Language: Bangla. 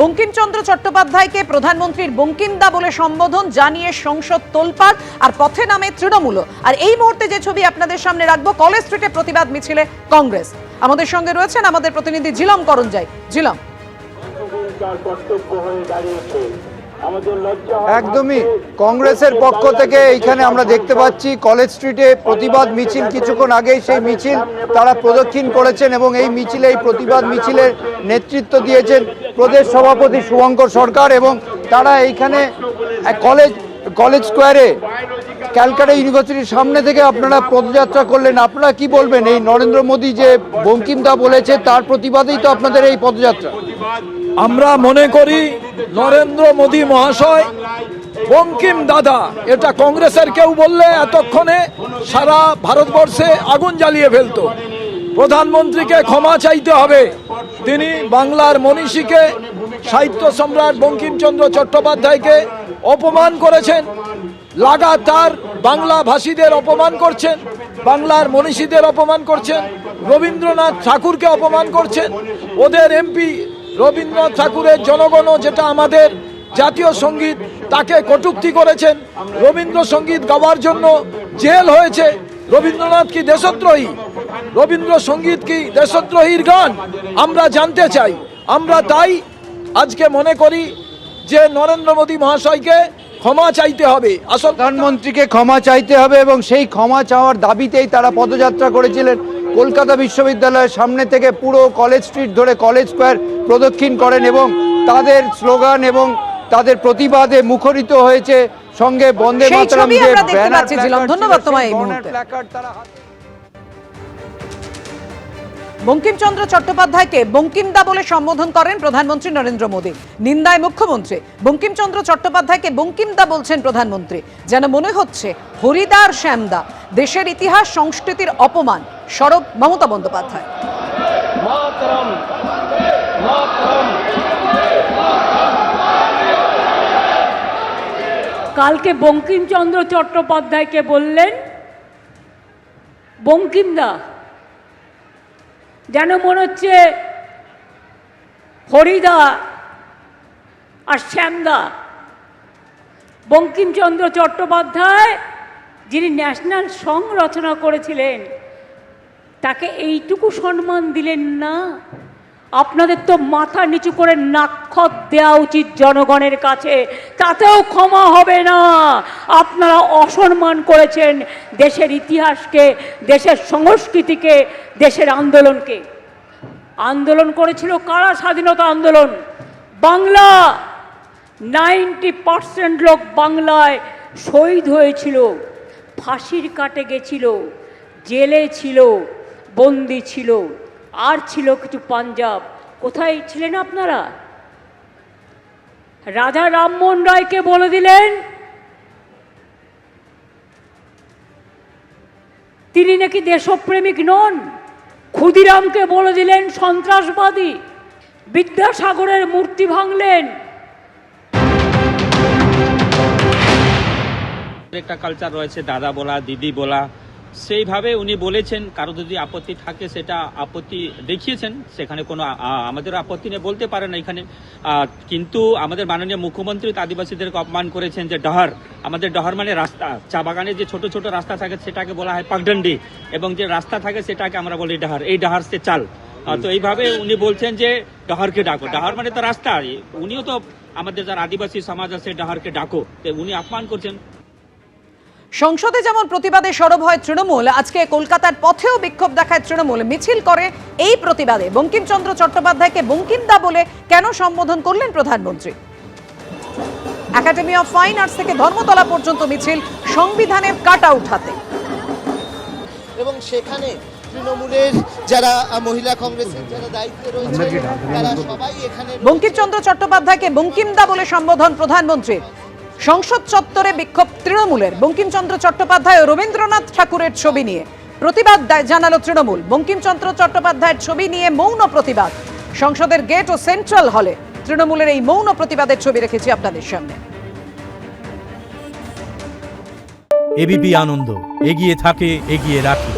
বঙ্কিমচন্দ্র চট্টোপাধ্যায়কে প্রধানমন্ত্রীর বঙ্কিমদা বলে সম্বোধন জানিয়ে সংসদ তোলপাড় আর পথে নামে তৃণমূল। আর এই মুহূর্তে যে ছবি আপনাদের সামনে রাখব, কলেজ স্ট্রিটে প্রতিবাদ মিছিলে কংগ্রেস। আমাদের সঙ্গে রয়েছেন আমাদের প্রতিনিধি জিলম করঞ্জাই। জিলম কর্তব্য হয়ে দাঁড়িয়েছে। একদমই। কংগ্রেসের পক্ষ থেকে এইখানে আমরা দেখতে পাচ্ছি কলেজ স্ট্রিটে প্রতিবাদ মিছিল কিছুক্ষণ আগেই সেই মিছিল তারা প্রদক্ষিণ করেছেন এবং এই মিছিলে এই প্রতিবাদ মিছিলের নেতৃত্ব দিয়েছেন প্রদেশ সভাপতি শুভঙ্কর সরকার এবং তারা এইখানে কলেজ কলেজ স্কোয়ারে ক্যালকাটা ইউনিভার্সিটির সামনে থেকে আপনারা পদযাত্রা করলেন। আপনারা কি বলবেন? এই নরেন্দ্র মোদী যে বঙ্কিমদা বলেছে তার প্রতিবাদেই তো আপনাদের এই পদযাত্রা। আমরা মনে করি নরেন্দ্র মোদী মহাশয় বঙ্কিম দাদা, এটা কংগ্রেসের কেউ বললে এতক্ষণে সারা ভারতবর্ষে আগুন জ্বালিয়ে ফেলতো। প্রধানমন্ত্রীকে ক্ষমা চাইতে হবে। তিনি বাংলার মনীষীকে, সাহিত্য সম্রাট বঙ্কিমচন্দ্র চট্টোপাধ্যায়কে অপমান করেছেন। লাগাতার বাংলা ভাষীদের অপমান করছেন, বাংলার মনীষীদের অপমান করছেন, রবীন্দ্রনাথ ঠাকুরকে অপমান করছেন, ওদের এমপি রবীন্দ্রনাথ ঠাকুরের জনগণ যেটা আমাদের জাতীয় সংগীত, তাকে কটূক্তি করেছেন। রবীন্দ্রসঙ্গীত গাওয়ার জন্য জেল হয়েছে। রবীন্দ্রনাথ কি দেশদ্রোহী? রবীন্দ্রসঙ্গীত কি দেশদ্রোহীর গান? আমরা জানতে চাই। আমরা তাই আজকে মনে করি যে নরেন্দ্র মোদী মহাশয়কে ক্ষমা চাইতে হবে। আসল প্রধানমন্ত্রীকে ক্ষমা চাইতে হবে এবং সেই ক্ষমা চাওয়ার দাবিতেই তারা পদযাত্রা করেছিলেন। কলকাতা বিশ্ববিদ্যালয়ের সামনে থেকে পুরো কলেজ স্ট্রিট ধরে কলেজ স্কোয়ার প্রদক্ষিণ করেন এবং তাদের স্লোগান এবং তাদের প্রতিবাদে মুখরিত হয়েছে সঙ্গে বন্দে মাতরম যে ব্যানার ধন্যবাদ তোমায় এই মুহূর্তে। বঙ্কিমচন্দ্র চট্টোপাধ্যায়কে বঙ্কিমদা বলে সম্বোধন করেন প্রধানমন্ত্রী নরেন্দ্র মোদী। নিন্দায় মুখ্যমন্ত্রী। বঙ্কিমচন্দ্র চট্টোপাধ্যায়কে বঙ্কিমদা বলছেন প্রধানমন্ত্রী। যেন মনে হচ্ছে হরিদার শ্যামদা দেশের ইতিহাস সংস্কৃতির অপমান। সরব মমতা বন্দ্যোপাধ্যায়। কালকে বঙ্কিমচন্দ্র চট্টোপাধ্যায়কে বললেন বঙ্কিমদা যেন মনে হচ্ছে হরিদা আর শ্যামদা। বঙ্কিমচন্দ্র চট্টোপাধ্যায় যিনি ন্যাশনাল সং রচনা করেছিলেন তাকে এইটুকু সম্মান দিলেন না। আপনাদের তো মাথা নিচু করে নাক্ষত দেওয়া উচিত জনগণের কাছে। তাতেও ক্ষমা হবে না। আপনারা অসম্মান করেছেন দেশের ইতিহাসকে, দেশের সংস্কৃতিকে, দেশের আন্দোলনকে। আন্দোলন করেছিল কারা? স্বাধীনতা আন্দোলন। বাংলা। নাইনটি পার্সেন্ট লোক বাংলায় শহীদ হয়েছিল। ফাঁসির কাটে গেছিল। জেলে ছিল। বন্দি ছিল, আর ছিল কিছু পাঞ্জাব। কোথায় ছিলেন আপনারা? রাজা রামমোহন রায়কে বলে দিলেন? তিনি নাকি দেশপ্রেমিক নন। ক্ষুদিরামকে বলে দিলেন সন্ত্রাসবাদী। বিদ্যাসাগরের মূর্তি ভাঙলেন। একটা কালচার রয়েছে, দাদা বলা, দিদি বলা। সেইভাবে উনি বলেছেন, কারও যদি আপত্তি থাকে সেটা আপত্তি দেখিয়েছেন, সেখানে কোনো আমাদের আপত্তি নিয়ে বলতে পারে না এখানে। কিন্তু আমাদের মাননীয় মুখ্যমন্ত্রী আদিবাসীদেরকে অপমান করেছেন যে ডহর। আমাদের ডহর মানে রাস্তা, চা বাগানে যে ছোট ছোট রাস্তা থাকে সেটাকে বলা হয় পাকডন্ডি এবং যে রাস্তা থাকে সেটাকে আমরা বলি ডাহার। এই ডাহার সে চাল। তো এইভাবে উনি বলছেন যে ডাহারকে ডাকো। ডাহার মানে তো রাস্তা। উনিও তো আমাদের যারা আদিবাসী সমাজ আছে, ডাহারকে ডাকো। উনি অপমান করছেন। সংসদে যেমন প্রতিবাদে সরব হয় তৃণমূল আজকে কলকাতার পথেও বিক্ষোভ দেখায় তৃণমূল। মিছিল করে এই প্রতিবাদে বঙ্কিমচন্দ্র চট্টোপাধ্যায়কে বঙ্কিমদা বলে কেন সম্বোধন করলেন প্রধানমন্ত্রী? একাডেমি অফ ফাইন আর্টস থেকে ধর্মতলা পর্যন্ত মিছিল সংবিধানের কাট আউট হাতে। এবং সেখানে তৃণমূলের যারা মহিলা কংগ্রেসের যারা দায়িত্বে রয়েছে তারা সবাই এখানে বঙ্কিমচন্দ্র চট্টোপাধ্যায়কে বঙ্কিমদা বলে সম্বোধন প্রধানমন্ত্রীর। সংসদ চত্বরে বিক্ষোভ তৃণমূলের। বঙ্কিমচন্দ্র চট্টোপাধ্যায় ও রবীন্দ্রনাথ ঠাকুরের ছবি নিয়ে প্রতিবাদ জানালো তৃণমূল। বঙ্কিমচন্দ্র চট্টোপাধ্যায়ের ছবি নিয়ে মৌন প্রতিবাদ। সংসদের গেট ও সেন্ট্রাল হলে তৃণমূলের এই মৌন প্রতিবাদের ছবি রেখেছি আপনাদের সামনে। এবিপি আনন্দ, এগিয়ে থাকে, এগিয়ে রাখে।